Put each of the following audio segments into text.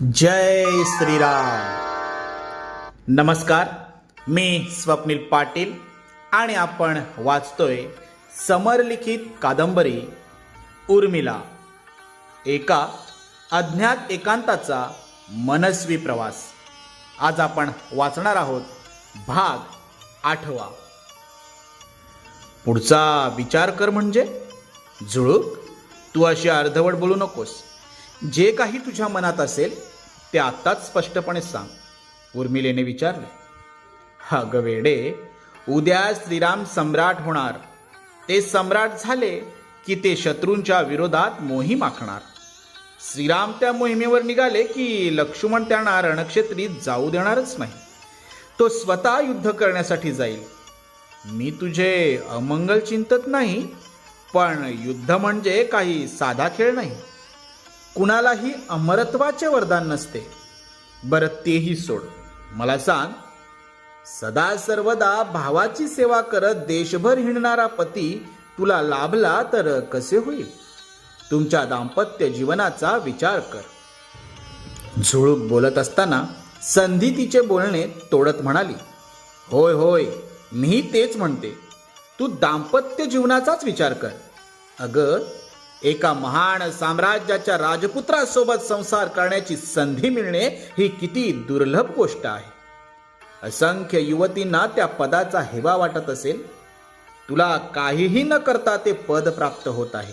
जय श्रीराम. नमस्कार मी स्वप्नील पाटील आणि आपण वाचतोय समरलिखित कादंबरी उर्मिला. एका अज्ञात एकांताचा मनस्वी प्रवास. आज आपण वाचणार आहोत भाग आठवा. पुढचा विचार कर म्हणजे? जुळूक तू अशी अर्धवट बोलू नकोस. जे काही तुझ्या मनात असेल ते आत्ताच स्पष्टपणे सांग. उर्मिलेने विचारले हा ग वेडे उद्या श्रीराम सम्राट होणार. ते सम्राट झाले की ते शत्रूंच्या विरोधात मोहीम आखणार. श्रीराम त्या मोहिमेवर निघाले की लक्ष्मण त्यांना रणक्षेत्री जाऊ देणारच नाही. तो स्वतः युद्ध करण्यासाठी जाईल. मी तुझे अमंगल चिंतत नाही पण युद्ध म्हणजे काही साधा खेळ नाही. कुणालाही अमरत्वाचे वरदान नसते. बरं तेही सोड. मला सांग सदा सर्वदा भावाची सेवा करत देशभर हिंडणारा पती तुला लाभला तर कसे होईल? तुमच्या दाम्पत्य जीवनाचा विचार कर. झुळूक बोलत असताना संधी तिचे बोलणे तोडत म्हणाली होय होय मी तेच म्हणते. तू दाम्पत्य जीवनाचाच विचार कर. अगं एका महान साम्राज्याच्या राजपुत्रासोबत संसार करण्याची संधी मिळणे ही किती दुर्लभ गोष्ट आहे. असंख्य युवतींना त्या पदाचा हेवा वाटत असेल. तुला काहीही न करता ते पद प्राप्त होत आहे.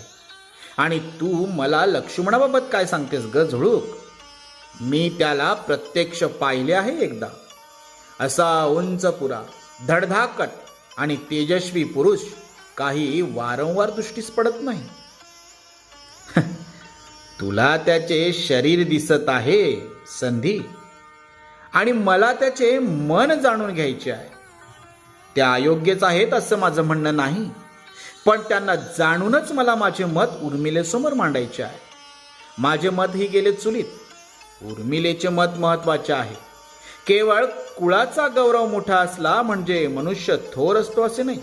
आणि तू मला लक्ष्मणाबाबत काय सांगतेस ग झुळूक? मी त्याला प्रत्यक्ष पाहिले आहे एकदा. असा उंच पुरा धडधाकट आणि तेजस्वी पुरुष काही वारंवार दृष्टीस पडत नाही. तुला त्याचे शरीर दिसत आहे संधी. आणि मला त्याचे मन जाणून घ्यायचे आहे. त्या अयोग्यच आहेत असं माझं म्हणणं नाही. पण त्यांना जाणूनच मला माझे मत उर्मिलेसमोर मांडायचे आहे. माझे मत ही गेले चुलीत. उर्मिलेचे मत महत्त्वाचे आहे. केवळ कुळाचा गौरव मोठा असला म्हणजे मनुष्य थोर असतो असे नाही.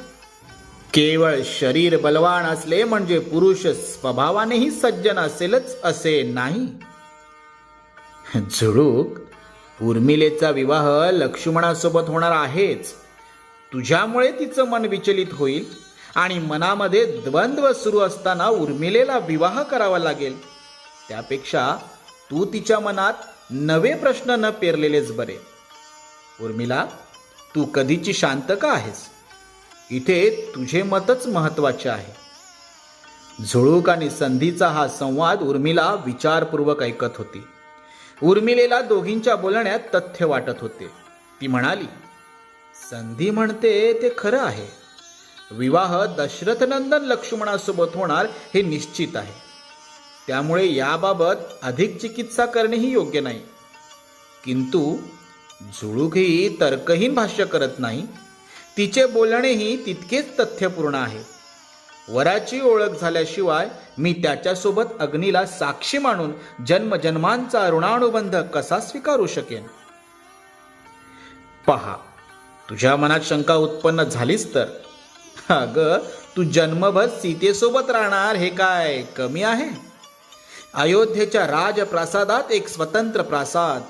केवळ शरीर बलवान असले म्हणजे पुरुष स्वभावानेही सज्जन असेलच असे नाही. झुळूक उर्मिलेचा विवाह लक्ष्मणासोबत होणार आहेच. तुझ्यामुळे तिचं मन विचलित होईल आणि मनामध्ये द्वंद्व सुरू असताना उर्मिलेला विवाह करावा लागेल. त्यापेक्षा तू तिच्या मनात नवे प्रश्न न पेरलेलेच बरे. उर्मिला तू कधीची शांत का आहेस? इथे तुझे मतच महत्त्वाचे आहे. झुळूक आणि संधीचा हा संवाद उर्मिला विचारपूर्वक ऐकत होती. उर्मिलेला दोघींच्या बोलण्यात तथ्य वाटत होते. ती म्हणाली संधी म्हणते ते खरं आहे. विवाह दशरथनंदन लक्ष्मणासोबत होणार हे निश्चित आहे. त्यामुळे याबाबत अधिक चिकित्सा करणेही योग्य नाही. किंतु झुळूकही तर्कहीन भाष्य करत नाही. तिचे बोलणेही तितकेच तथ्यपूर्ण आहे. वराची ओळख झाल्याशिवाय मी त्याच्यासोबत अग्नीला साक्षी मानून जन्मजन्मांचा ऋणानुबंध कसा स्वीकारू शकेन? पहा तुझ्या मनात शंका उत्पन्न झालीच तर. अगं तू जन्मभर सीतेसोबत राहणार हे काय कमी आहे? अयोध्येच्या राजप्रासादात एक स्वतंत्र प्रासाद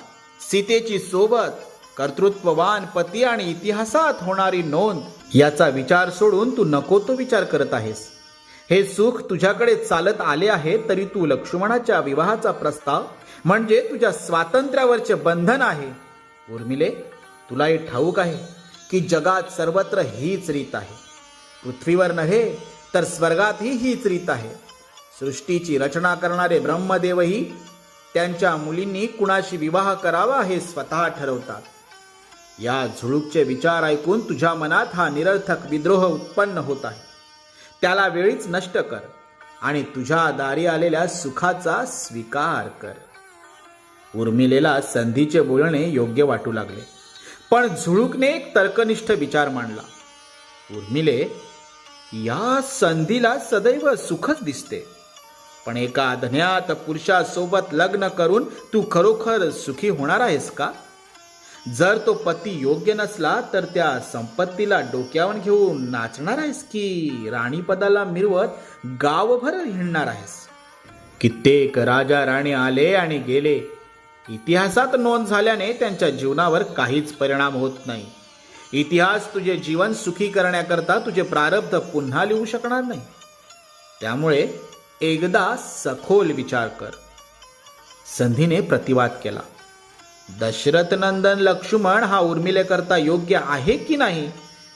सीतेची सोबत कर्तृत्ववान पती आणि इतिहासात होणारी नोंद याचा विचार सोडून तू नको तो विचार करत आहेस. हे सुख तुझ्याकडे चालत आले आहे तरी तू लक्ष्मणाच्या विवाहाचा प्रस्ताव म्हणजे तुझ्या स्वातंत्र्यावरचे बंधन आहे. उर्मिले तुला हे ठाऊक आहे की जगात सर्वत्र हीच रीत आहे. पृथ्वीवर नव्हे तर स्वर्गातही हीच रीत आहे. सृष्टीची रचना करणारे ब्रह्मदेवही त्यांच्या मुलींनी कुणाशी विवाह करावा हे स्वतः ठरवतात. या झुळूकचे विचार ऐकून तुझ्या मनात हा निरर्थक विद्रोह उत्पन्न होत आहे. त्याला वेळीच नष्ट कर आणि तुझ्या दारी आलेल्या सुखाचा स्वीकार कर. उर्मिलेला संधीचे बोलणे योग्य वाटू लागले. पण झुळूकने एक तर्कनिष्ठ विचार मांडला. उर्मिले या संधीला सदैव सुखच दिसते. पण एका अज्ञात पुरुषासोबत लग्न करून तू खरोखर सुखी होणार आहेस का? जर तो पती योग्य नसला तर त्या संपत्तीला डोक्यावर घेऊन नाचणार आहेस की राणीपदाला मिरवत गावभर हिंडणार आहेस? कित्येक राजा राणी आले आणि गेले. इतिहासात नोंद झाल्याने त्यांच्या जीवनावर काहीच परिणाम होत नाही. इतिहास तुझे जीवन सुखी करण्याकरता तुझे प्रारब्ध पुन्हा लिहू शकणार नाही. त्यामुळे एकदा सखोल विचार कर. संधीने प्रतिवाद केला. दशरथ नंदन लक्ष्मण हा उर्मिलेकरता योग्य आहे की नाही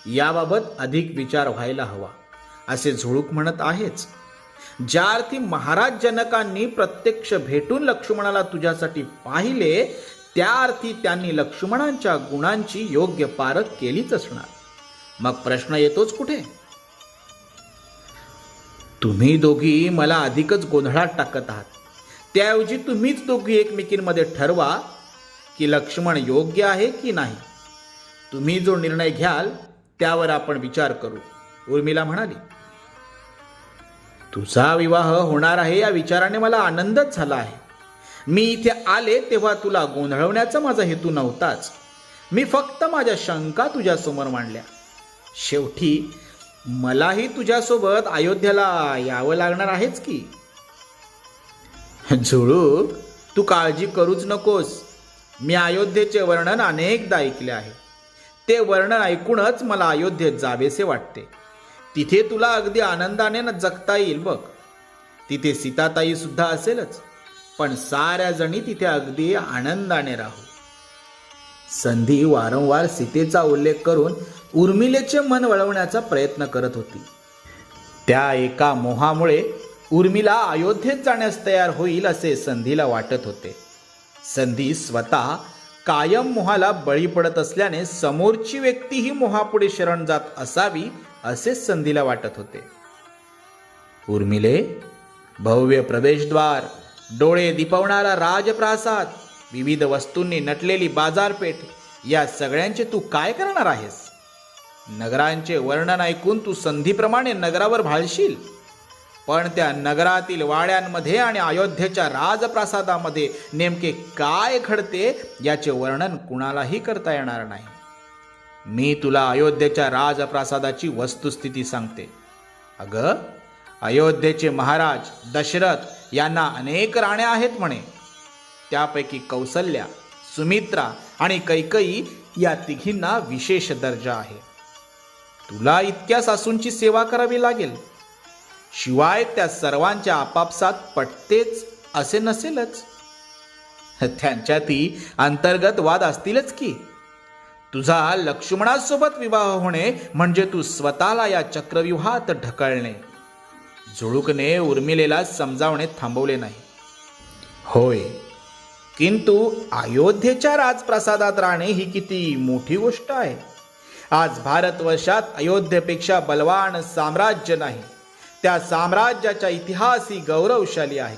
याबाबत अधिक विचार व्हायला हवा असे झुळूक म्हणत आहेच. ज्या अर्थी महाराज जनकांनी प्रत्यक्ष भेटून लक्ष्मणाला तुझ्यासाठी पाहिले त्या अर्थी त्यांनी लक्ष्मणांच्या गुणांची योग्य पारख केलीच असणार. मग प्रश्न येतोच कुठे? तुम्ही दोघी मला अधिकच गोंधळात टाकत आहात. त्याऐवजी तुम्हीच दोघी एकमेकींमध्ये ठरवा की लक्ष्मण योग्य आहे की नाही? तुम्ही जो निर्णय घ्याल त्यावर आपण विचार करू. उर्मिला म्हणाली तुझा विवाह होणार आहे या विचाराने मला आनंदच झाला आहे. मी इथे आले तेव्हा तुला गोंधळवण्याचा माझा हेतू नव्हताच. मी फक्त माझ्या शंका तुझ्यासमोर मांडल्या. शेवटी मलाही तुझ्यासोबत अयोध्येला यावं लागणार आहेच की. झुळूक तू काळजी करूच नकोस. मी अयोध्येचे वर्णन अनेकदा ऐकले आहे. ते वर्णन ऐकूनच मला अयोध्येत जावेसे वाटते. तिथे तुला अगदी आनंदाने न जगता येईल बघ. तिथे सीताताई सुद्धा असेलच पण साऱ्या जणी तिथे अगदी आनंदाने राहू. संधी वारंवार सीतेचा उल्लेख करून उर्मिलेचे मन वळवण्याचा प्रयत्न करत होती. त्या एका मोहामुळे उर्मिला अयोध्येत जाण्यास तयार होईल असे संधीला वाटत होते. संधी स्वतः कायम मोहाला बळी पडत असल्याने समोरची व्यक्तीही मोहापुढे शरण जात असावी असे संधीला वाटत होते. उर्मिले भव्य प्रवेशद्वार डोळे दिपवणारा राजप्रासाद विविध वस्तूंनी नटलेली बाजारपेठ या सगळ्यांचे तू काय करणार आहेस? नगरांचे वर्णन ऐकून तू संधीप्रमाणे नगरावर भाळशील? पण त्या नगरातील वाड्यांमध्ये आणि अयोध्येच्या राजप्रासादामध्ये नेमके काय घडते याचे वर्णन कुणालाही करता येणार नाही. मी तुला अयोध्येच्या राजप्रासादाची वस्तुस्थिती सांगते. अगं अयोध्येचे महाराज दशरथ यांना अनेक राण्या आहेत म्हणे. त्यापैकी कौसल्या सुमित्रा आणि कैकई या तिघींना विशेष दर्जा आहे. तुला इतक्या सासूंची सेवा करावी लागेल. शिवाय त्या सर्वांच्या आपापसात पटतेच असे नसेलच. त्यांच्यातही अंतर्गत वाद असतीलच की. तुझा लक्ष्मणासोबत विवाह होणे म्हणजे तू स्वतःला या चक्रव्यूहात ढकलणे. झुळूकने उर्मिलेला समजावणे थांबवले नाही. होय किंतु अयोध्येच्या राजप्रसादात राहणे ही किती मोठी गोष्ट आहे. आज भारतवर्षात अयोध्येपेक्षा बलवान साम्राज्य नाही. त्या साम्राज्याच्या इतिहासी गौरवशाली आहे.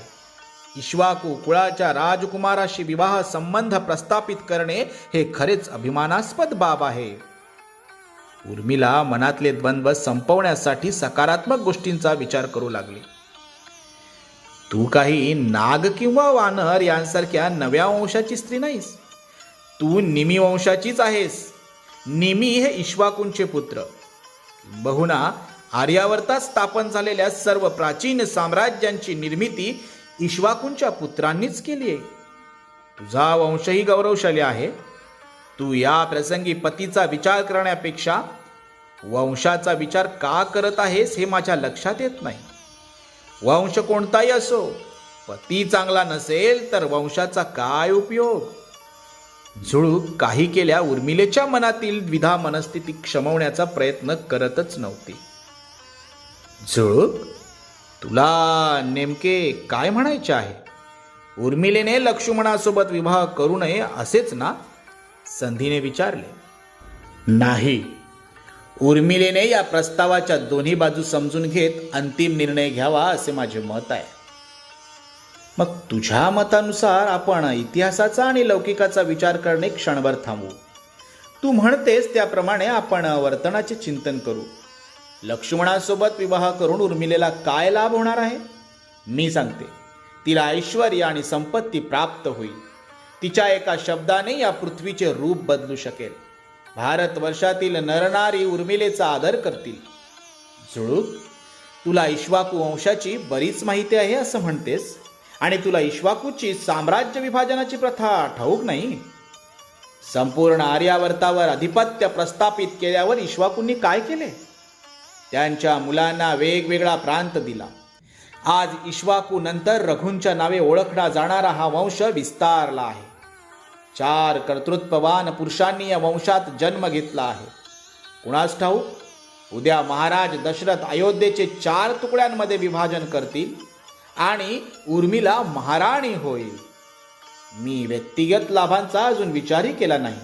इश्वाकू कुळाच्या राजकुमाराशी विवाह संबंध प्रस्थापित करणे हे खरेच अभिमानास्पद बाब आहे. उर्मिला मनातले द्वंद्व संपवण्यासाठी सकारात्मक गोष्टींचा विचार करू लागली. तू काही नाग किंवा वानर यांसारख्या नव्या वंशाची स्त्री नाहीस. तू निमी वंशाचीच आहेस. निमी हे इश्वाकूंचे पुत्र. बहुना आर्यावर्तात स्थापन झालेल्या सर्व प्राचीन साम्राज्यांची निर्मिती इश्वाकूंच्या पुत्रांनीच केली आहे. तुझा वंशही गौरवशाली आहे. तू या प्रसंगी पतीचा विचार करण्यापेक्षा वंशाचा विचार का करत आहेस हे माझ्या लक्षात येत नाही. वंश कोणताही असो पती चांगला नसेल तर वंशाचा काय उपयोग? झुळूक काही केल्या उर्मिलेच्या मनातील द्विधा मनस्थिती क्षमवण्याचा प्रयत्न करतच नव्हती. झुळूक? तुला नेमके काय म्हणायचे आहे? उर्मिलेने लक्ष्मणासोबत विवाह करू नये असेच ना? संधीने विचारले. नाही. उर्मिलेने या प्रस्तावाच्या दोन्ही बाजू समजून घेत अंतिम निर्णय घ्यावा असे माझे मत आहे. मग तुझ्या मतानुसार आपण इतिहासाचा आणि लौकिकाचा विचार करणे क्षणभर थांबू तू म्हणतेस त्याप्रमाणे आपण वर्तनाचे चिंतन करू. लक्ष्मणासोबत विवाह करून उर्मिलेला काय लाभ होणार आहे? मी सांगते. तिला ऐश्वर आणि संपत्ती प्राप्त होईल. तिच्या एका शब्दाने या पृथ्वीचे रूप बदलू शकेल. भारतवर्षातील नरनारी उर्मिलेचा आदर करतील. जुळूक तुला इश्वाकू वंशाची बरीच माहिती आहे असं म्हणतेस? आणि तुला इश्वाकूची साम्राज्य विभाजनाची प्रथा ठाऊक नाही? संपूर्ण आर्यावर्तावर अधिपत्य प्रस्थापित केल्यावर इश्वाकूंनी काय केले? त्यांच्या मुलांना वेगवेगळा प्रांत दिला. आज इश्वाकू नंतर रघुंच्या नावे ओळखला जाणारा हा वंश विस्तारला आहे. चार कर्तृत्ववान पुरुषांनी या वंशात जन्म घेतला आहे. कुणास ठाऊक? उद्या महाराज दशरथ अयोध्येचे चार तुकड्यांमध्ये विभाजन करतील आणि उर्मिला महाराणी होईल. मी व्यक्तिगत लाभांचा अजून विचारही केला नाही.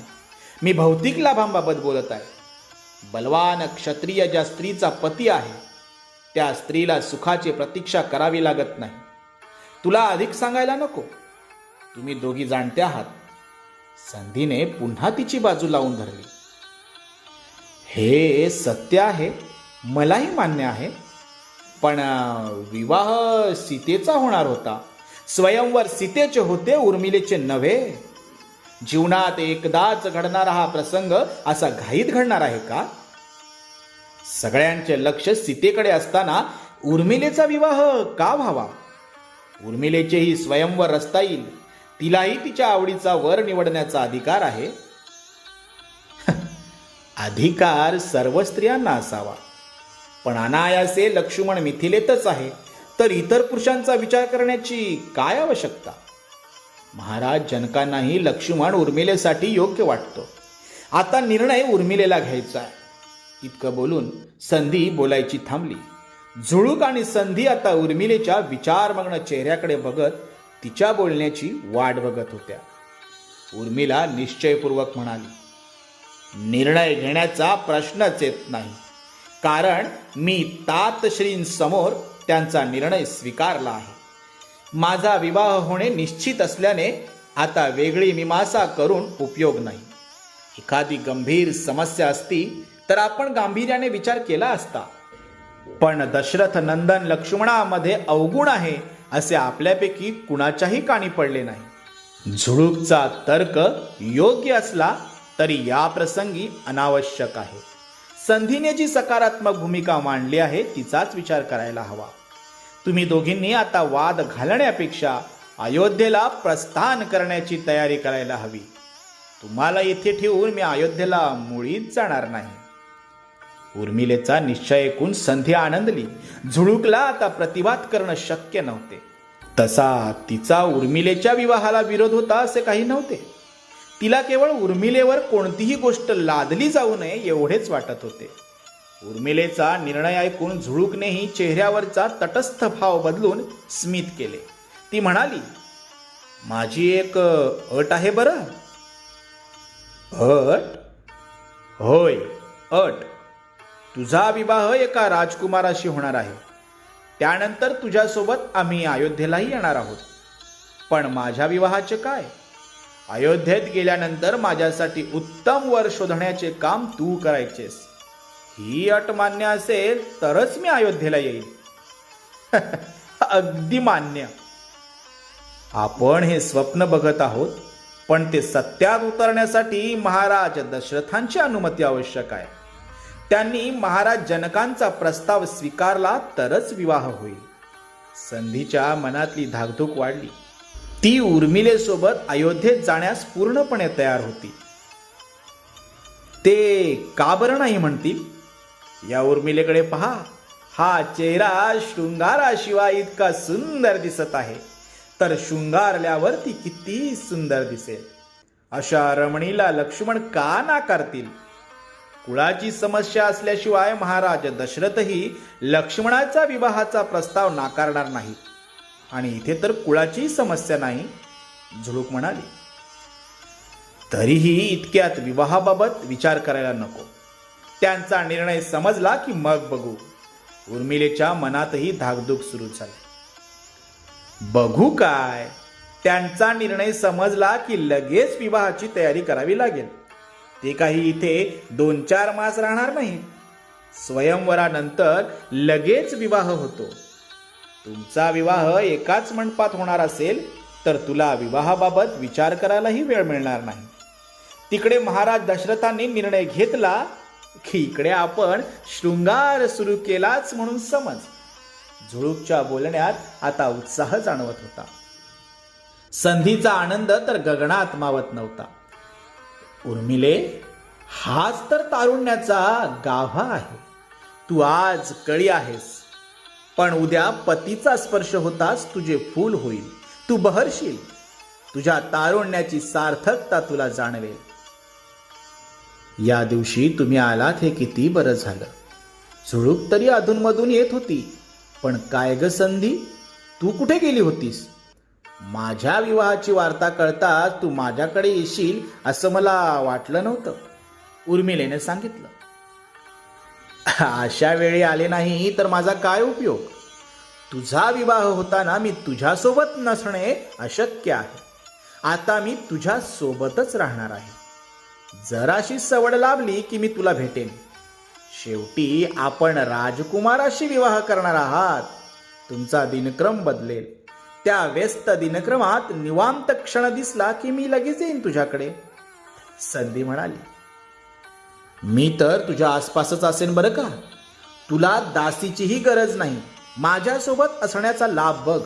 मी भौतिक लाभांबाबत बोलत आहे. बलवान क्षत्रिय ज्या स्त्रीचा पती आहे त्या स्त्रीला सुखाची प्रतीक्षा करावी लागत नाही. तुला अधिक सांगायला नको. तुम्ही दोघी जाणते आहात. संधीने पुन्हा तिची बाजू लावून धरली. हे सत्य आहे मलाही मान्य आहे पण विवाह सीतेचा होणार होता. स्वयंवर सीतेचे होते उर्मिलेचे नव्हे. जीवनात एकदाच घडणारा हा प्रसंग असा घाईत घडणार आहे का? सगळ्यांचे लक्ष सीतेकडे असताना उर्मिलेचा विवाह का व्हावा? उर्मिलेचेही स्वयंवर रचता येईल. तिलाही तिच्या आवडीचा वर निवडण्याचा अधिकार आहे. अधिकार सर्व स्त्रियांना असावा. पण अनायासे लक्ष्मण मिथिलेतच आहे. तर इतर पुरुषांचा विचार करण्याची काय आवश्यकता? महाराज जनकांनाही लक्ष्मण उर्मिलेसाठी योग्य वाटतो. आता निर्णय उर्मिलेला घ्यायचा आहे. इतकं बोलून संधी बोलायची थांबली. झुळूक आणि संधी आता उर्मिलेच्या विचारमग्न चेहऱ्याकडे बघत तिच्या बोलण्याची वाट बघत होत्या. उर्मिला निश्चयपूर्वक म्हणाली निर्णय घेण्याचा प्रश्नच येत नाही. कारण मी तातश्रींसमोर त्यांचा निर्णय स्वीकारला आहे. माझा विवाह होणे निश्चित असल्याने आता वेगळी मीमांसा करून उपयोग नाही. एखादी गंभीर समस्या असती तर आपण गांभीर्याने विचार केला असता. पण दशरथ नंदन लक्ष्मणामध्ये अवगुण आहे असे आपल्यापैकी कुणाच्याही काणी पडले नाही. झुळूकचा तर्क योग्य असला तरी या प्रसंगी अनावश्यक आहे. संधीने जी सकारात्मक भूमिका मांडली आहे तिचाच विचार करायला हवा. तुम्ही दोघींनी आता वाद घालण्यापेक्षा अयोध्येला प्रस्थान करण्याची तयारी करायला हवी. तुम्हाला येथे ठेवून मी अयोध्येला मुळीच जाणार नाही. उर्मिलेचा निश्चय ऐकून संधी आनंदली. झुळूकला आता प्रतिवाद करणं शक्य नव्हते. तसा तिचा उर्मिलेच्या विवाहाला विरोध होता असे काही नव्हते. तिला केवळ उर्मिलेवर कोणतीही गोष्ट लादली जाऊ नये एवढेच वाटत होते. उर्मिलेचा निर्णय ऐकून झुळूकनेही चेहऱ्यावरचा तटस्थ भाव बदलून स्मित केले. ती म्हणाली माझी एक अट आहे बरं. अट? होय अट. तुझा विवाह एका राजकुमाराशी होणार आहे. त्यानंतर तुझ्यासोबत आम्ही अयोध्येलाही येणार आहोत. पण माझ्या विवाहाचे काय? अयोध्येत गेल्यानंतर माझ्यासाठी उत्तम वर शोधण्याचे काम तू करायचेस. ही अट मान्य असेल तरच मी अयोध्येला येईल अगदी मान्य. आपण हे स्वप्न बघत आहोत पण ते सत्यात उतरण्यासाठी महाराज दशरथांची अनुमती आवश्यक आहे. त्यांनी महाराज जनकांचा प्रस्ताव स्वीकारला तरच विवाह होईल. संधीच्या मनातली धाकधूक वाढली. ती उर्मिलेसोबत अयोध्येत जाण्यास पूर्णपणे तयार होती. ते का बरं नाही म्हणतील? या उर्मिलेकडे पहा. हा चेहरा शृंगाराशिवाय इतका सुंदर दिसत आहे. तर शृंगारल्यावर ती किती सुंदर दिसेल. अशा रमणीला लक्ष्मण का नाकारतील? कुळाची समस्या असल्याशिवाय महाराज दशरथही लक्ष्मणाचा विवाहाचा प्रस्ताव नाकारणार नाही. आणि इथे तर कुळाचीही समस्या नाही झुळूक म्हणाली. तरीही इतक्यात विवाहाबाबत विचार करायला नको. त्यांचा निर्णय समजला की मग बघू. उर्मिलेच्या मनातही धाकधूक सुरू झाली. बघू काय? त्यांचा निर्णय समजला की लगेच विवाहाची तयारी करावी लागेल. ते काही इथे दोन चार मास राहणार नाही. स्वयंवरानंतर लगेच विवाह होतो. तुमचा विवाह एकाच मंडपात होणार असेल तर तुला विवाहाबाबत विचार करायलाही वेळ मिळणार नाही. तिकडे महाराज दशरथांनी निर्णय घेतला इकडे आपण शृंगार सुरू केलाच म्हणून समज. झुळूकच्या बोलण्यात आता उत्साह जाणवत होता. संधीचा आनंद तर गगनात मावत नव्हता. उर्मिले हाच तर तारुण्याचा गाभा आहे. तू आज कळी आहेस. पण उद्या पतीचा स्पर्श होताच तुझे फूल होईल. तू बहरशील. तुझ्या तारुण्याची सार्थकता तुला जाणवेल. या दिवशी तुम्ही आलात हे किती बरं झालं. झुळूक तरी अधूनमधून येत होती पण काय ग संधी? तू कुठे गेली होतीस? माझ्या विवाहाची वार्ता कळताच तू माझ्याकडे येशील असं मला वाटलं नव्हतं उर्मिलेने सांगितलं. अशा वेळी आले नाही तर माझा काय उपयोग? तुझा विवाह होताना मी तुझ्यासोबत नसणे अशक्य आहे. आता मी तुझ्यासोबतच राहणार आहे. जराशी सवड लाभली की मी तुला भेटेन. शेवटी आपण राजकुमाराशी विवाह करणार आहात. तुमचा दिनक्रम बदलेल. त्या व्यस्त दिनक्रमात निवांत क्षण दिसला की मी लगेच येईन तुझ्याकडे. संधी म्हणाली. मी तर तुझ्या आसपासच असेन बरं का? तुला दासीचीही गरज नाही. माझ्यासोबत असण्याचा लाभ बघ.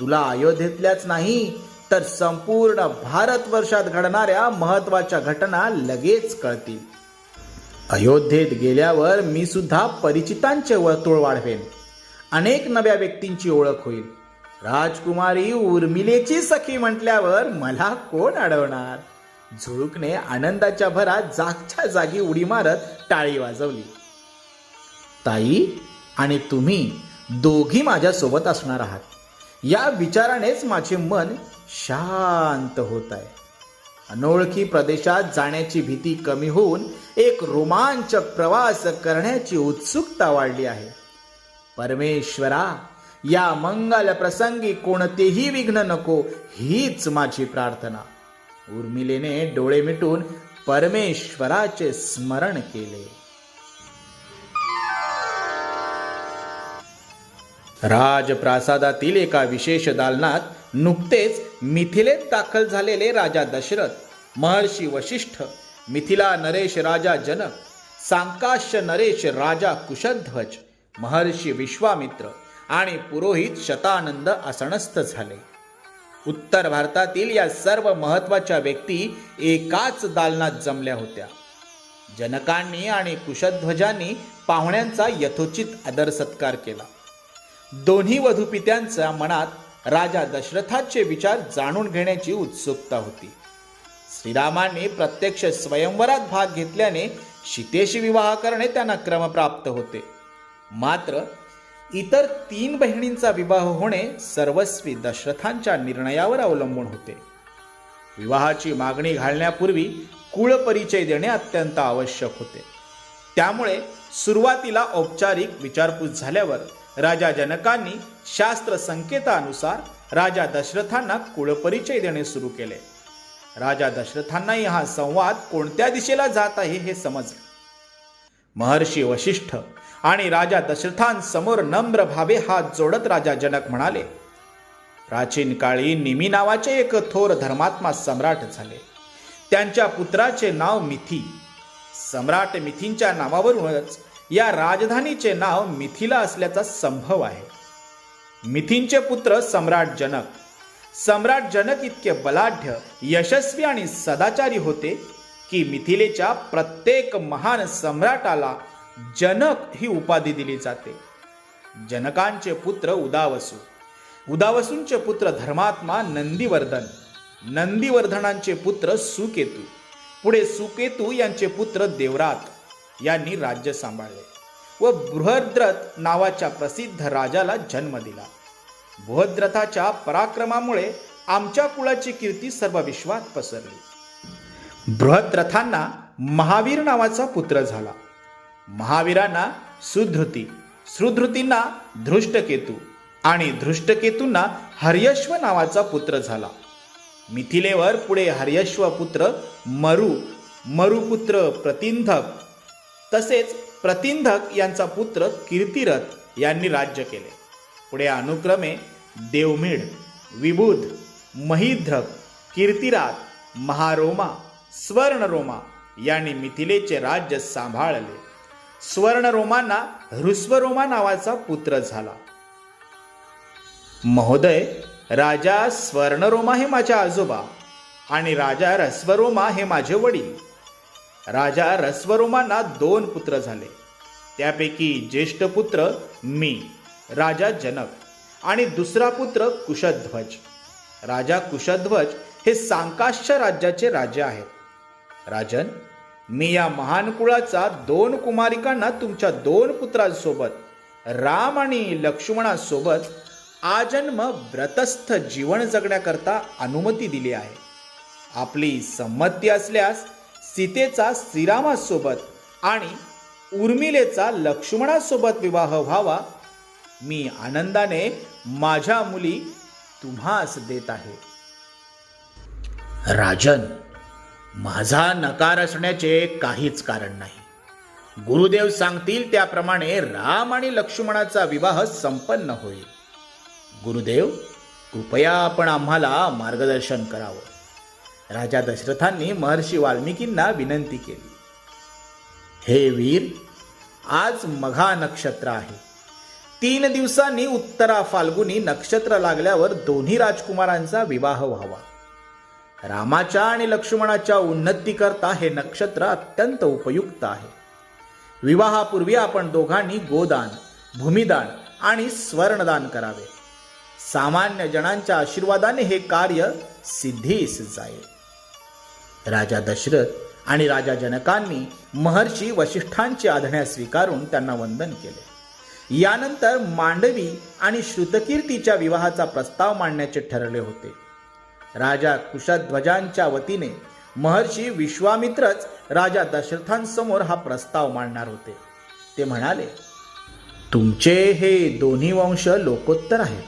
तुला अयोध्येतल्याच नाही तर संपूर्ण भारतवर्षात घडणाऱ्या महत्त्वाच्या घटना लगेच कळतील. अयोध्येत गेल्यावर मी सुद्धा परिचितांचे वर्तुळ वाढवेन. अनेक नव्या व्यक्तींची ओळख होईल. राजकुमारी उर्मिलेची सखी म्हटल्यावर मला कोण अडवणार? झुळूकने आनंदाच्या भरात जागच्या जागी उडी मारत टाळी वाजवली. ताई आणि तुम्ही दोघी माझ्यासोबत असणार आहात. या विचारानेच माझे मन शांत होत आहे. अनोळखी प्रदेशात जाण्याची भीती कमी होऊन एक रोमांचक प्रवास करण्याची उत्सुकता वाढली आहे. परमेश्वरा या मंगल प्रसंगी कोणतेही विघ्न नको हीच माझी प्रार्थना. उर्मिलेने डोळे मिटून परमेश्वराचे स्मरण केले. राजप्रासादातील एका विशेष दालनात नुकतेच मिथिलेत दाखल झालेले राजा दशरथ महर्षी वशिष्ठ मिथिला नरेश राजा जनक सांकाश्य नरेश राजा कुशध्वज महर्षी विश्वामित्र आणि पुरोहित शतानंद आसनस्थ झाले. उत्तर भारतातील या सर्व महत्त्वाच्या व्यक्ती एकाच दालनात जमल्या होत्या. जनकांनी आणि कुशध्वजांनी पाहुण्यांचा यथोचित आदर सत्कार केला. दोन्ही वधूपित्यांच्या मनात राजा दशरथाचे विचार जाणून घेण्याची उत्सुकता होती. श्रीरामांनी प्रत्यक्ष स्वयंवरात भाग घेतल्याने सीतेशी विवाह करणे त्यांना क्रमप्राप्त होते. मात्र इतर तीन बहिणींचा विवाह होणे सर्वस्वी दशरथांच्या निर्णयावर अवलंबून होते. विवाहाची मागणी घालण्यापूर्वी कुळ परिचय देणे अत्यंत आवश्यक होते. त्यामुळे सुरुवातीला औपचारिक विचारपूस झाल्यावर राजा जनकांनी शास्त्र संकेतानुसार राजा दशरथांना कुळपरिचय देणे सुरू केले. राजा दशरथांनाही हा संवाद कोणत्या दिशेला जात आहे हे समजले. महर्षी वशिष्ठ आणि राजा दशरथांसमोर नम्र भावे हात जोडत राजा जनक म्हणाले प्राचीन काळी निमी नावाचे एक थोर धर्मात्मा सम्राट झाले. त्यांच्या पुत्राचे नाव मिथी. सम्राट मिथींच्या नावावरूनच या राजधानीचे नाव मिथिला असल्याचा संभव आहे. मिथिनचे पुत्र सम्राट जनक. सम्राट जनक इतके बलाढ्य यशस्वी आणि सदाचारी होते की मिथिलेच्या प्रत्येक महान सम्राटाला जनक ही उपाधी दिली जाते. जनकांचे पुत्र उदावसू. उदावसूंचे पुत्र धर्मात्मा नंदीवर्धन. नंदीवर्धनांचे पुत्र सुकेतू. पुढे सुकेतू यांचे पुत्र देवरात. यांनी राज्य सांभाळले व बृहद्रथ नावाच्या प्रसिद्ध राजाला जन्म दिला. बृहद्रथाच्या पराक्रमामुळे आमच्या कुळाची कीर्ती सर्व विश्वात पसरली. बृहद्रथांना महावीर नावाचा पुत्र झाला. महावीरांना सुधृती सुधृतींना धृष्टकेतू आणि धृष्टकेतूंना हर्यश्व नावाचा पुत्र झाला. मिथिलेवर पुढे हर्यश्व पुत्र मरु मरुपुत्र प्रतिंधक तसेच प्रतिंधक यांचा पुत्र कीर्तिरथ यांनी राज्य केले. पुढे अनुक्रमे देवमिड विबुध महिध्रक कीर्तिरात महारोमा स्वर्णरोमा यांनी मिथिलेचे राज्य सांभाळले. स्वर्णरोमांना ह्रुस्वरोमा नावाचा पुत्र झाला. महोदय राजा स्वर्णरोमा हे माझ्या आजोबा आणि राजा रस्वरोमा हे माझे वडील. राजा रस्वरोमांना दोन पुत्र झाले. त्यापैकी ज्येष्ठ पुत्र मी राजा जनक आणि दुसरा पुत्र कुशध्वज. राजा कुशध्वज हे सांकाश्य राज्याचे राजे आहेत. राजन मी या महान कुळाचा दोन कुमारिकांना तुमच्या दोन पुत्रांसोबत राम आणि लक्ष्मणासोबत आजन्म व्रतस्थ जीवन जगण्याकरता अनुमती दिली आहे. आपली संमती असल्यास सीतेचा श्रीरामासोबत आणि उर्मिलेचा लक्ष्मणासोबत विवाह व्हावा मी आनंदाने माझ्या मुली तुम्हास देत आहे. राजन माझा नकार असण्याचे काहीच कारण नाही. गुरुदेव सांगतील त्याप्रमाणे राम आणि लक्ष्मणाचा विवाह संपन्न होईल. गुरुदेव कृपया आपण आम्हाला मार्गदर्शन करावं. राजा दशरथांनी महर्षी वाल्मिकींना विनंती केली. हे वीर आज मघा नक्षत्र आहे. तीन दिवसांनी उत्तरा फाल्गुनी नक्षत्र लागल्यावर दोन्ही राजकुमारांचा विवाह व्हावा. रामाच्या आणि लक्ष्मणाच्या उन्नतीकरता हे नक्षत्र अत्यंत उपयुक्त आहे. विवाहापूर्वी आपण दोघांनी गोदान भूमिदान आणि स्वर्णदान करावे. सामान्य जणांच्या आशीर्वादाने हे कार्य सिद्धीस जाईल. राजा दशरथ आणि राजा जनकांनी महर्षी वशिष्ठांची आधण्या स्वीकारून त्यांना वंदन केले. यानंतर मांडवी आणि श्रुतकीर्तीच्या विवाहाचा प्रस्ताव मांडण्याचे ठरले होते. राजा कुशध्वजांच्या वतीने महर्षी विश्वामित्रच राजा दशरथांसमोर हा प्रस्ताव मांडणार होते. ते म्हणाले तुमचे हे दोन्ही वंश लोकोत्तर आहेत.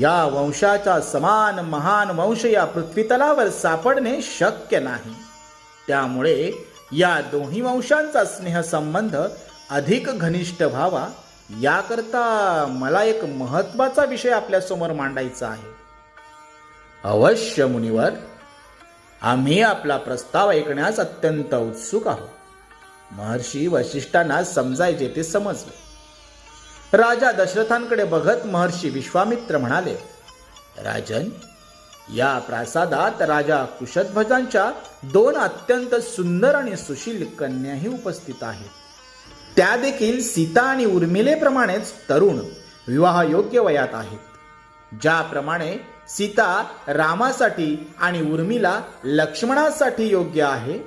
या वंशाचा समान महान वंश या पृथ्वीतलावर सापडणे शक्य नाही. त्यामुळे या दोन्ही वंशांचा स्नेहसंबंध अधिक घनिष्ठ व्हावा याकरता मला एक महत्त्वाचा विषय आपल्यासमोर मांडायचा आहे. अवश्य मुनिवर. आम्ही आपला प्रस्ताव ऐकण्यास अत्यंत उत्सुक आहोत. महर्षी वशिष्ठांना समजायचे ते समजले. राजा दशरथांकडे बघत महर्षी विश्वामित्र म्हणाले राजन या प्रासादात राजा कुशध्वजांच्या दोन अत्यंत सुंदर आणि सुशील कन्याही उपस्थित आहेत. त्या देखील सीता आणि उर्मिलेप्रमाणेच तरुण विवाहयोग्य वयात आहेत. ज्याप्रमाणे सीता रामासाठी आणि उर्मिला लक्ष्मणासाठी योग्य आहे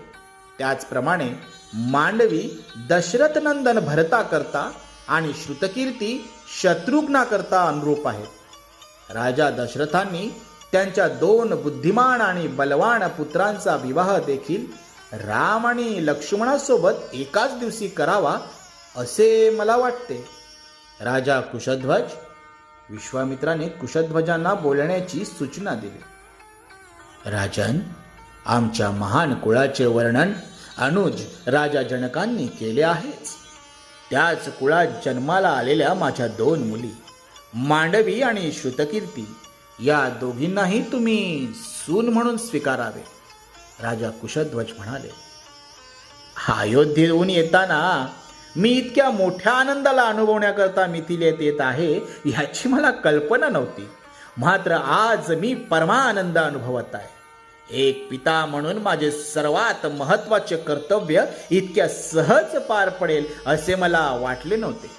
त्याचप्रमाणे मांडवी दशरथनंदन भरता करता आणि श्रुतकीर्ती शत्रुघ्नाकरता अनुरूप आहेत राजा दशरथांनी त्यांच्या दोन बुद्धिमान आणि बलवान पुत्रांचा विवाह देखील राम आणि लक्ष्मणासोबत एकाच दिवशी करावा असे मला वाटते. राजा कुशध्वज विश्वामित्राने कुशध्वजांना बोलण्याची सूचना दिली. राजन आमच्या महान कुळाचे वर्णन अनुज राजा जनकांनी केले आहेच. त्याच कुळात जन्माला आलेल्या माझ्या दोन मुली मांडवी आणि श्रुतकीर्ती या दोघींनाही तुम्ही सून म्हणून स्वीकारावे. राजा कुशध्वज म्हणाले अयोध्येहून येताना मी इतक्या मोठ्या आनंदाला अनुभवण्याकरता मिथिलेत येत आहे ह्याची मला कल्पना नव्हती. मात्र आज मी परमानंद अनुभवत आहे. एक पिता म्हणून माझे सर्वात महत्त्वाचे कर्तव्य इतक्या सहज पार पडेल असे मला वाटले नव्हते.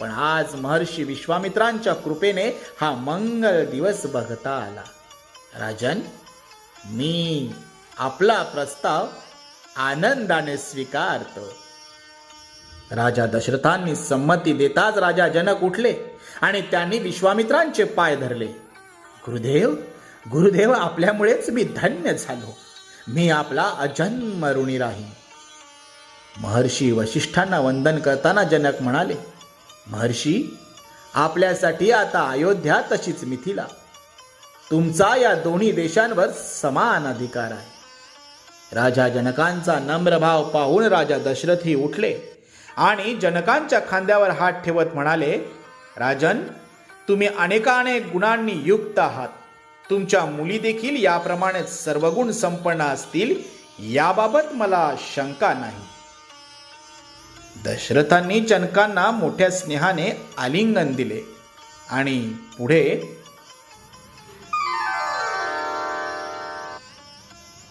पण आज महर्षी विश्वामित्रांच्या कृपेने हा मंगल दिवस बघता आला. राजन मी आपला प्रस्ताव आनंदाने स्वीकारतो. राजा दशरथांनी संमती देताच राजा जनक उठले आणि त्यांनी विश्वामित्रांचे पाय धरले. गुरुदेव गुरुदेव आपल्यामुळेच मी धन्य झालो. मी आपला अजन्म ऋणी राहीन महर्षी वशिष्ठांना वंदन करताना जनक म्हणाले महर्षी आपल्यासाठी आता अयोध्या तशीच मिथिला. तुमचा या दोन्ही देशांवर समान अधिकार आहे. राजा जनकांचा नम्र भाव पाहून राजा दशरथही उठले आणि जनकांच्या खांद्यावर हात ठेवत म्हणाले राजन तुम्ही अनेकानेक गुणांनी युक्त आहात. तुमच्या मुली देखील याप्रमाणे सर्वगुण संपन्न असतील याबाबत मला शंका नाही. दशरथांनी जनकांना मोठ्या स्नेहाने आलिंगन दिले आणि पुढे